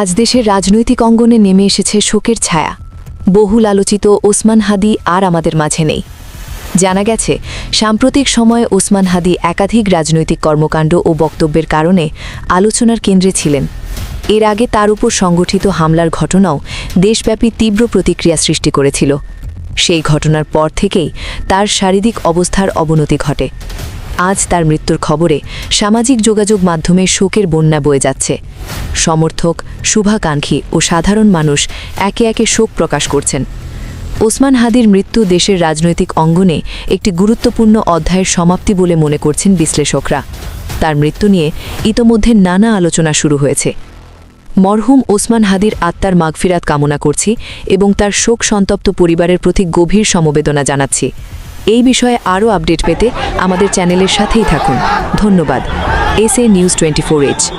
আজ দেশের রাজনৈতিক অঙ্গনে নেমে এসেছে শোকের ছায়া। বহুল আলোচিত ওসমান হাদি আর আমাদের মাঝে নেই। জানা গেছে, সাম্প্রতিক সময়ে ওসমান হাদি একাধিক রাজনৈতিক কর্মকাণ্ড ও বক্তব্যের কারণে আলোচনার কেন্দ্রে ছিলেন। এর আগে তার উপর সংগঠিত হামলার ঘটনাও দেশব্যাপী তীব্র প্রতিক্রিয়া সৃষ্টি করেছিল। সেই ঘটনার পর থেকেই তার শারীরিক অবস্থার অবনতি ঘটে। আজ তার মৃত্যুর খবরে সামাজিক যোগাযোগ মাধ্যমে শোকের বন্যা বয়ে যাচ্ছে। সমর্থক শুভাকাঙ্ক্ষী ও সাধারণ মানুষ একে একে শোক প্রকাশ করছেন। ওসমান হাদির মৃত্যু দেশের রাজনৈতিক অঙ্গনে একটি গুরুত্বপূর্ণ অধ্যায়ের সমাপ্তি বলে মনে করছেন বিশ্লেষকরা। তার মৃত্যু নিয়ে ইতোমধ্যে নানা আলোচনা শুরু হয়েছে। মরহুম ওসমান হাদির আত্মার মাগফিরাত কামনা করছি এবং তার শোক সন্তপ্ত পরিবারের প্রতি গভীর সমবেদনা জানাচ্ছি। এই বিষয়ে আরও আপডেট পেতে আমাদের চ্যানেলের সাথেই থাকুন। ধন্যবাদ। S A news twenty four H.